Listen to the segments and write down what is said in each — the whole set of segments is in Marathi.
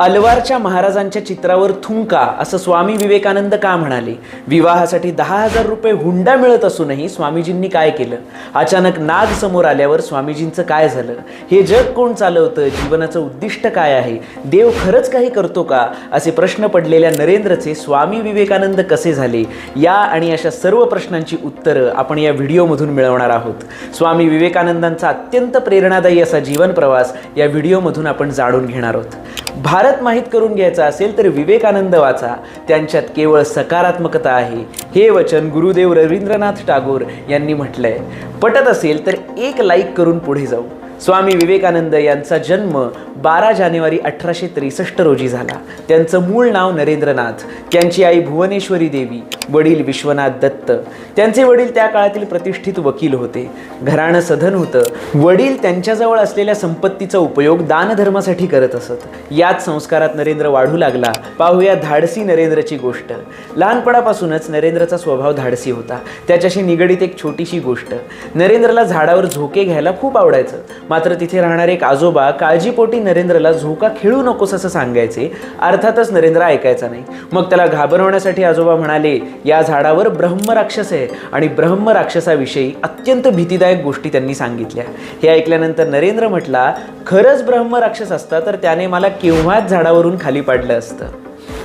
अलवारच्या महाराजांच्या चित्रावर थुंका असं स्वामी विवेकानंद का म्हणाले? विवाहासाठी दहा हजार रुपये हुंडा मिळत असूनही स्वामीजींनी काय केलं? अचानक नाग समोर आल्यावर स्वामीजींचं काय झालं? हे जग कोण चालवतं? जीवनाचं उद्दिष्ट काय आहे? देव खरंच काही करतो का? असे प्रश्न पडलेल्या नरेंद्रचे स्वामी विवेकानंद कसे झाले? या आणि अशा सर्व प्रश्नांची उत्तरं आपण या व्हिडिओमधून मिळवणार आहोत. स्वामी विवेकानंदांचा अत्यंत प्रेरणादायी असा जीवन प्रवास या व्हिडिओमधून आपण जाणून घेणार आहोत. भारत माहीत करून घ्यायचा असेल तर विवेकानंद वाचा. त्यांच्यात केवळ सकारात्मकता आहे. हे वचन गुरुदेव रवींद्रनाथ टागोर यांनी म्हटलंय. पटत असेल तर एक लाईक करून पुढे जाऊ. स्वामी विवेकानंद यांचा जन्म बारा जानेवारी अठराशे त्रेसष्ट रोजी झाला. त्यांचं मूळ नाव नरेंद्रनाथ त्यांची आई भुवनेश्वरी देवी वडील विश्वनाथ दत्त. त्यांचे वडील त्या काळातील प्रतिष्ठित वकील होते. घराणं सधन होतं. वडील त्यांच्याजवळ असलेल्या संपत्तीचा उपयोग दानधर्मासाठी करत असत. याच संस्कारात नरेंद्र वाढू लागला. पाहूया धाडसी नरेंद्रची गोष्ट. लहानपणापासूनच नरेंद्रचा स्वभाव धाडसी होता. त्याच्याशी निगडीत एक छोटीशी गोष्ट. नरेंद्रला झाडावर झोके घ्यायला खूप आवडायचं. मात्र तिथे राहणारे एक आजोबा काळजीपोटी नरेंद्रला झोका खेळू नकोस असं सांगायचे. अर्थातच नरेंद्र ऐकायचा नाही. मग त्याला घाबरवण्यासाठी आजोबा म्हणाले या झाडावर ब्रह्मराक्षस आहे आणि ब्रह्मराक्षसाविषयी अत्यंत भीतीदायक गोष्टी त्यांनी सांगितल्या. हे ऐकल्यानंतर नरेंद्र म्हटला खरंच ब्रह्मराक्षस असता तर त्याने मला केव्हाच झाडावरून खाली पाडलं असतं.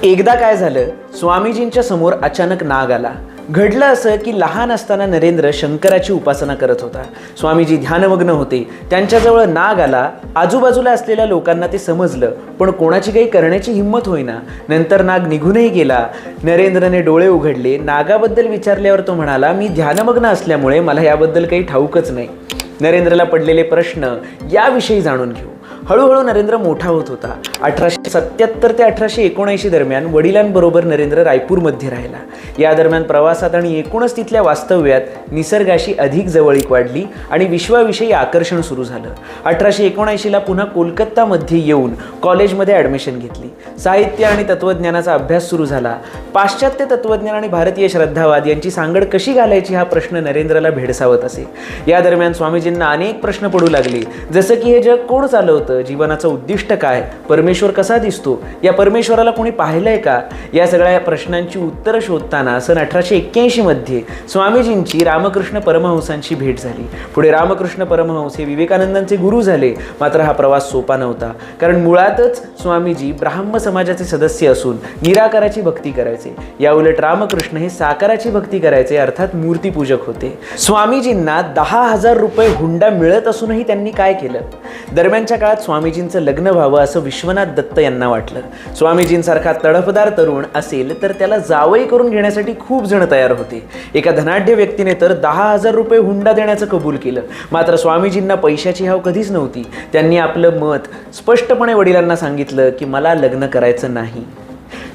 एकदा काय झालं स्वामीजींच्या समोर अचानक नाग आला. घडलं असं की लहान असताना नरेंद्र शंकराची उपासना करत होता. स्वामीजी ध्यानमग्न होते. त्यांच्याजवळ नाग आला. आजूबाजूला असलेल्या लोकांना ते समजलं. पण कोणाची काही करण्याची हिंमत होईना. नंतर नाग निघूनही गेला. नरेंद्रने डोळे उघडले. नागाबद्दल विचारल्यावर तो म्हणाला मी ध्यानमग्न असल्यामुळे मला याबद्दल काही ठाऊकच नाही. नरेंद्रला पडलेले प्रश्न याविषयी जाणून घेऊ. हळूहळू नरेंद्र मोठा होत होता. अठराशे सत्याहत्तर ते अठराशे एकोणऐंशी दरम्यान वडिलांबरोबर नरेंद्र रायपूरमध्ये राहिला. या दरम्यान प्रवासात आणि एकूणच तिथल्या वास्तव्यात निसर्गाशी अधिक जवळीक वाढली आणि विश्वाविषयी आकर्षण सुरू झालं. अठराशे एकोणऐंशीला पुन्हा कोलकातामध्ये येऊन कॉलेजमध्ये ॲडमिशन घेतली. साहित्य आणि तत्त्वज्ञानाचा अभ्यास सुरू झाला. पाश्चात्य तत्त्वज्ञान आणि भारतीय श्रद्धावाद यांची सांगड कशी घालायची हा प्रश्न नरेंद्रला भेडसावत असे. या दरम्यान स्वामीजींना अनेक प्रश्न पडू लागले. जसं की हे जग कोण चालवतं? जीवनाचं उद्दिष्ट काय? परमेश्वर कसा दिसतो? या परमेश्वराला कोणी पाहिलंय का? या सगळ्या प्रश्नांची उत्तरं शोधताना सन अठराशे एक्क्याऐंशीमध्ये स्वामीजींची रामकृष्ण परमहंसांची भेट झाली. पुढे रामकृष्ण परमहंस हे विवेकानंदांचे गुरु झाले. मात्र हा प्रवास सोपा नव्हता. कारण मुळातच स्वामीजी ब्राह्म समाजाचे सदस्य असून निराकाराची भक्ती करायचे. या उलट रामकृष्ण हे साकाराची भक्ती करायचे अर्थात मूर्तीपूजक होते. स्वामीजींना दहा हजार रुपये हुंडा मिळत असूनही त्यांनी काय केलं? दरम्यानच्या काळात स्वामीजींचं लग्न व्हावं असं विश्वनाथ दत्त यांना वाटलं. स्वामीजींसारखा तडफदार तरुण असेल तर त्याला जावई करून घेण्यासाठी खूप जण तयार होते. एका धनाढ्य व्यक्तीने तर दहा हजार रुपये हुंडा देण्याचं कबूल केलं. मात्र स्वामीजींना पैशाची हाव कधीच नव्हती. त्यांनी आपलं मत स्पष्टपणे वडिलांना सांगितलं की मला लग्न करायचं नाही.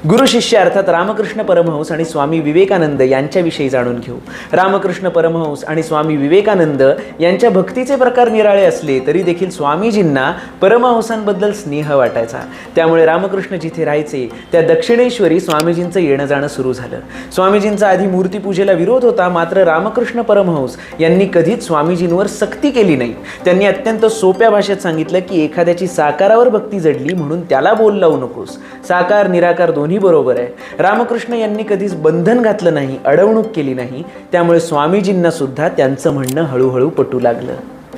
गुरु शिष्य अर्थात रामकृष्ण परमहंस आणि स्वामी विवेकानंद यांच्याविषयी जाणून घेऊ. रामकृष्ण परमहंस आणि स्वामी विवेकानंद यांच्या भक्तीचे प्रकार निराळे असले तरी देखील स्वामीजींना परमहंसांबद्दल स्नेह वाटायचा. त्यामुळे रामकृष्ण जिथे राहायचे त्या दक्षिणेश्वरी स्वामीजींचं येणं जाणं सुरू झालं. स्वामीजींचा आधी मूर्तीपूजेला विरोध होता मात्र रामकृष्ण परमहंस यांनी कधीच स्वामीजींवर सक्ती केली नाही. त्यांनी अत्यंत सोप्या भाषेत सांगितलं की एखाद्याची साकारावर भक्ती जडली म्हणून त्याला बोल लावू नकोस. साकार निराकार दोन्ही बरोबर आहे. रामकृष्ण यांनी कधीच बंधन घातलं नाही अडवणूक केली नाही. त्यामुळे स्वामीजींना सुद्धा त्यांचं म्हणणं हळूहळू पटू लागलं.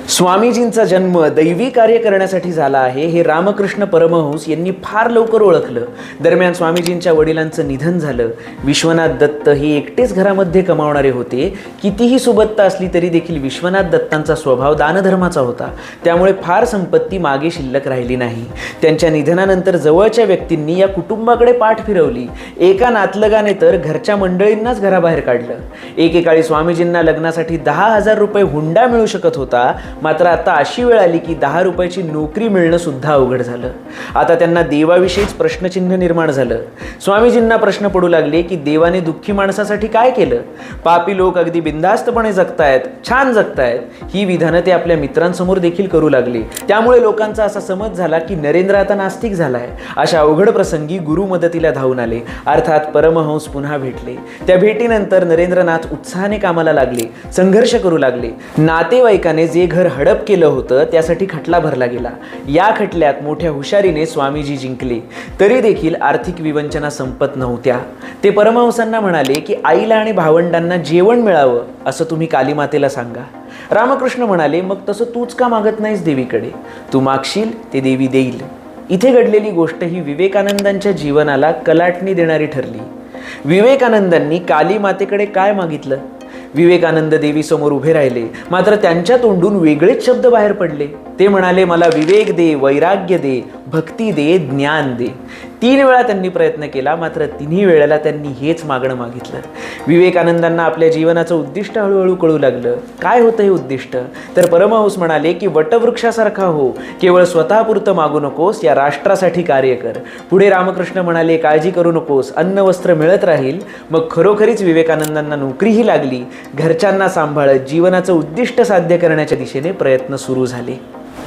स्वामीजींचा जन्म दैवी कार्य करण्यासाठी झाला आहे. हे रामकृष्ण परमहंस यांनी फार लवकर ओळखलं. दरम्यान स्वामीजींच्या वडिलांचं निधन झालं. विश्वनाथ दत्त हे एकटेच घरामध्ये कमावणारे होते. कितीही सुबत्ता असली तरी देखील विश्वनाथ दत्तांचा स्वभाव दानधर्माचा होता. त्यामुळे फार संपत्ती मागे शिल्लक राहिली नाही. त्यांच्या निधनानंतर जवळच्या व्यक्तींनी या कुटुंबाकडे पाठ फिरवली. एका नातलगाने तर घरच्या मंडळींनाच घराबाहेर काढलं. एकेकाळी स्वामीजींना लग्नासाठी दहा हजार रुपये हुंडा मिळू शकत होता. मात्र आता अशी वेळ आली की दहा रुपयाची नोकरी मिळणं सुद्धा अवघड झालं. आता त्यांना देवाविषयीच प्रश्नचिन्ह निर्माण झालं. स्वामीजींना प्रश्न पडू लागले की देवाने दुःखी माणसासाठी काय केलं? पापी लोक अगदी बिंदास्तपणे जगतायत छान जगतायत ही विधानं ते आपल्या मित्रांसमोर देखील करू लागले. त्यामुळे लोकांचा असा समज झाला की नरेंद्र आता नास्तिक झालाय. अशा अवघड प्रसंगी गुरु मदतीला धावून आले. अर्थात परमहंस पुन्हा भेटले. त्या भेटीनंतर नरेंद्रनाथ उत्साहाने कामाला लागले संघर्ष करू लागले. नातेवाईकाने जे घर घर हडप केलं होतं त्यासाठी खटला भरला गेला. या खटल्यात मोठ्या हुशारीने स्वामीजी जिंकले. तरी देखील आर्थिक विवंचना संपत नव्हत्या. ते परमहंसांना म्हणाले की आईला आणि भावंडांना जेवण मिळावं असं तुम्ही कालीमातेला सांगा. रामकृष्ण म्हणाले मग तसं तूच का मागत नाहीस देवीकडे? तू मागशील ते देवी देईल. इथे घडलेली गोष्ट ही विवेकानंदांच्या जीवनाला कलाटणी देणारी ठरली. विवेकानंदांनी काली मातेकडे काय मागितलं? विवेकानंद देवी समोर उभे राहिले. मात्र त्यांच्या तोंडून वेगळेच शब्द बाहेर पडले. ते म्हणाले मला विवेक दे वैराग्य दे भक्ती दे ज्ञान दे. तीन वेळा त्यांनी प्रयत्न केला मात्र तिन्ही वेळेला त्यांनी हेच मागणं मागितलं. विवेकानंदांना आपल्या जीवनाचं उद्दिष्ट हळूहळू कळू लागलं. काय होतं हे उद्दिष्ट? तर परमहंस म्हणाले की वटवृक्षासारखा हो. केवळ स्वतःपुरतं मागू नकोस या राष्ट्रासाठी कार्य कर. पुढे रामकृष्ण म्हणाले काळजी करू नकोस. अन्न वस्त्र मिळत राहील. मग खरोखरीच विवेकानंदांना नोकरीही लागली. घरच्यांना सांभाळत जीवनाचं उद्दिष्ट साध्य करण्याच्या दिशेने प्रयत्न सुरू झाले.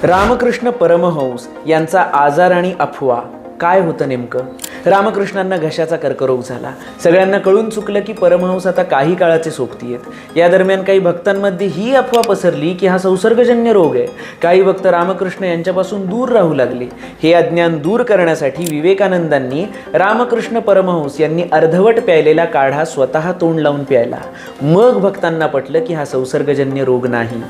रामकृष्ण परमहंस यांचा आजार आणि अफवा काय होतं नेमकं? रामकृष्णांना घशाचा कर्करोग झाला. सगळ्यांना कळून चुकलं की परमहंस आता काही काळाचे सोबती आहेत या दरम्यान काही भक्तांमध्ये ही अफवा पसरली की हा संसर्गजन्य रोग आहे. काही भक्त रामकृष्ण यांच्यापासून दूर राहू लागले. हे अज्ञान दूर करण्यासाठी विवेकानंदांनी रामकृष्ण परमहंस यांनी अर्धवट प्यायलेला काढा स्वतः तोंड लावून प्यायला. मग भक्तांना पटलं की हा संसर्गजन्य रोग नाही.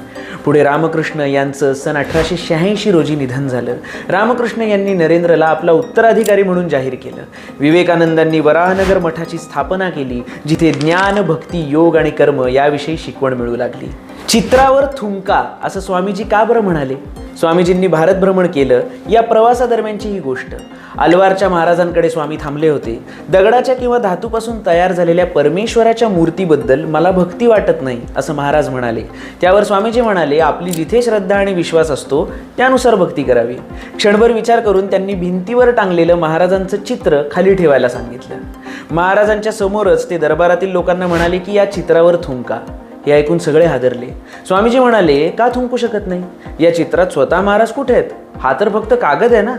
पुढे रामकृष्ण यांचं सन अठराशे शहाऐंशी रोजी निधन झालं. रामकृष्ण यांनी नरेंद्रला आपला उत्तराधिकारी म्हणून जाहीर केलं. विवेकानंदांनी वराहनगर मठाची स्थापना केली जिथे ज्ञान भक्ती योग आणि कर्म याविषयी शिकवण मिळू लागली. चित्रावर थुंका असं स्वामीजी का बरं म्हणाले? स्वामीजींनी भारत भ्रमण केलं या प्रवासादरम्यानची ही गोष्ट. अलवारच्या महाराजांकडे स्वामी थांबले होते. दगडाच्या किंवा धातूपासून तयार झालेल्या परमेश्वराच्या मूर्तीबद्दल मला भक्ती वाटत नाही असं महाराज म्हणाले. त्यावर स्वामीजी म्हणाले आपली जिथे श्रद्धा आणि विश्वास असतो त्यानुसार भक्ती करावी. क्षणभर विचार करून त्यांनी भिंतीवर टांगलेलं महाराजांचं चित्र खाली ठेवायला सांगितलं. महाराजांच्या समोरच ते दरबारातील लोकांना म्हणाले की या चित्रावर थुंका. हे ऐकून सगळे हादरले. स्वामीजी म्हणाले का थुंकू शकत नाही? या चित्रात स्वतः महाराज कुठे आहेत? हा तर फक्त कागद आहे ना?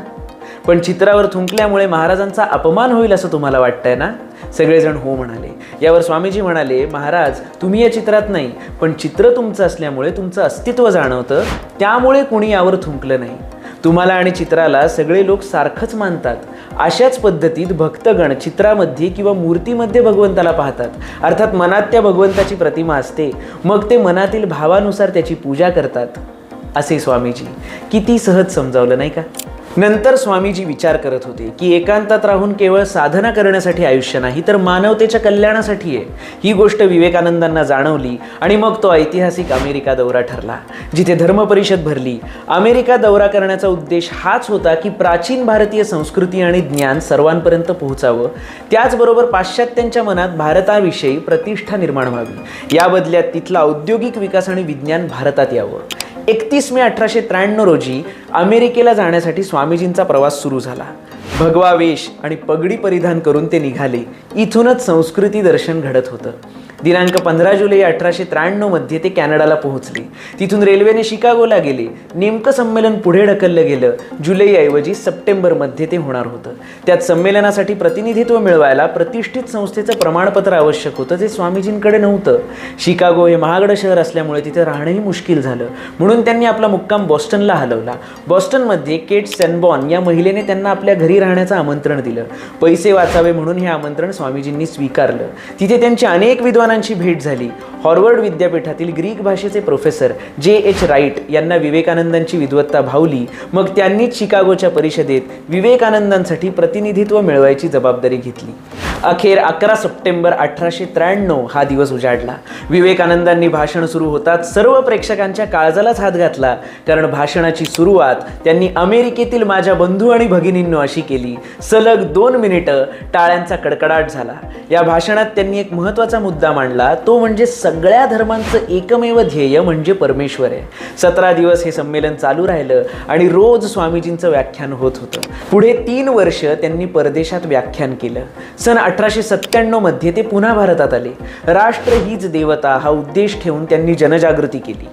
पण चित्रावर थुंकल्यामुळे महाराजांचा अपमान होईल असं तुम्हाला वाटतंय ना? सगळेजण हो म्हणाले. यावर स्वामीजी म्हणाले महाराज तुम्ही या चित्रात नाही पण चित्र तुमचं असल्यामुळे तुमचं अस्तित्व जाणवतं. त्यामुळे कुणी यावर थुंकलं नाही. तुम्हाला आणि चित्राला सगळे लोक सारखंच मानतात. अशाच पद्धतीत भक्तगण चित्रामध्ये किंवा मूर्तीमध्ये भगवंताला पाहतात. अर्थात मनात त्या भगवंताची प्रतिमा असते. मग ते मनातील भावानुसार त्याची पूजा करतात. असे स्वामीजी किती सहज समजावलं नाही का? नंतर स्वामीजी विचार करत होते की एकांतात राहून केवळ साधना करण्यासाठी आयुष्य नाही तर मानवतेच्या कल्याणासाठी आहे ही गोष्ट विवेकानंदांना जाणवली आणि मग तो ऐतिहासिक अमेरिका दौरा ठरला जिथे धर्मपरिषद भरली. अमेरिका दौरा करण्याचा उद्देश हाच होता की प्राचीन भारतीय संस्कृती आणि ज्ञान सर्वांपर्यंत पोहोचावं. त्याचबरोबर पाश्चात्यांच्या मनात भारताविषयी प्रतिष्ठा निर्माण व्हावी. या बदल्यात तिथला औद्योगिक विकास आणि विज्ञान भारतात यावं. एकतीस मे अठराशे त्र्याण्णव रोजी अमेरिकेला जाण्यासाठी स्वामीजींचा प्रवास सुरू झाला. भगवा वेश आणि पगडी परिधान करून ते निघाले. इथूनच संस्कृती दर्शन घडत होतं. दिनांक पंधरा जुलै अठराशे त्र्याण्णवमध्ये ते कॅनडाला पोहोचले. तिथून रेल्वेने शिकागोला गेले. नेमकं संमेलन पुढे ढकललं गेलं. जुलैऐवजी सप्टेंबरमध्ये ते होणार होतं. त्यात संमेलनासाठी प्रतिनिधित्व मिळवायला प्रतिष्ठित संस्थेचं प्रमाणपत्र आवश्यक होतं जे स्वामीजींकडे नव्हतं. शिकागो हे महागडं शहर असल्यामुळे तिथे राहणंही मुश्किल झालं. म्हणून त्यांनी आपला मुक्काम बॉस्टनला हलवला. बॉस्टनमध्ये केट सेनबॉन या महिलेने त्यांना आपल्या घरी राहण्याचं आमंत्रण दिलं. पैसे वाचावे म्हणून हे आमंत्रण स्वामीजींनी स्वीकारलं. तिथे त्यांचे अनेक विद्वान विद्वानांची भेट झाली. हॉर्वर्ड विद्यापीठातील ग्रीक भाषेचे प्रोफेसर जे एच राईट यांना विवेकानंदांची विद्वत्ता भावली. मग त्यांनीच शिकागोच्या परिषदेत विवेकानंदांसाठी प्रतिनिधित्व मिळवायची जबाबदारी घेतली. अखेर अकरा सप्टेंबर अठराशे त्र्याण्णव हा दिवस उजाडला. विवेकानंदांनी भाषण सुरू होताच सर्व प्रेक्षकांच्या काळजालाच हात घातला. कारण भाषणाची सुरुवात त्यांनी अमेरिकेतील माझ्या बंधू आणि भगिनींनो अशी केली. सलग दोन मिनिटं टाळ्यांचा कडकडाट झाला. या भाषणात त्यांनी एक महत्त्वाचा मुद्दा मांडला तो म्हणजे सगळ्या धर्मांचं एकमेव ध्येय म्हणजे परमेश्वर आहे. सतरा दिवस हे संमेलन चालू राहिलं आणि रोज स्वामीजींचं व्याख्यान होत होतं. पुढे तीन वर्ष त्यांनी परदेशात व्याख्यान केलं. सन अठराशे सत्त्याण्णवमध्ये ते पुन्हा भारतात आले. राष्ट्र हीच देवता हा उद्देश ठेवून त्यांनी जनजागृती केली.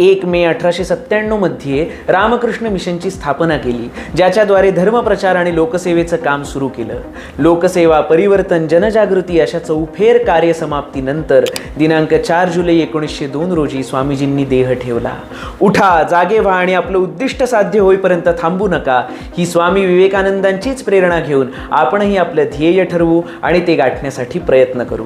एक मे अठराशे सत्त्याण्णवमध्ये रामकृष्ण मिशनची स्थापना केली ज्याच्याद्वारे धर्मप्रचार आणि लोकसेवेचं काम सुरू केलं. लोकसेवा परिवर्तन जनजागृती अशा चौफेर कार्यसमाप्तीनंतर दिनांक चार जुलै एकोणीसशे दोन रोजी स्वामीजींनी देह ठेवला. उठा जागे व्हा आणि आपलं उद्दिष्ट साध्य होईपर्यंत थांबू नका. ही स्वामी विवेकानंदांचीच प्रेरणा घेऊन आपणही आपलं ध्येय ठरवू आणि ते गाठण्यासाठी प्रयत्न करू.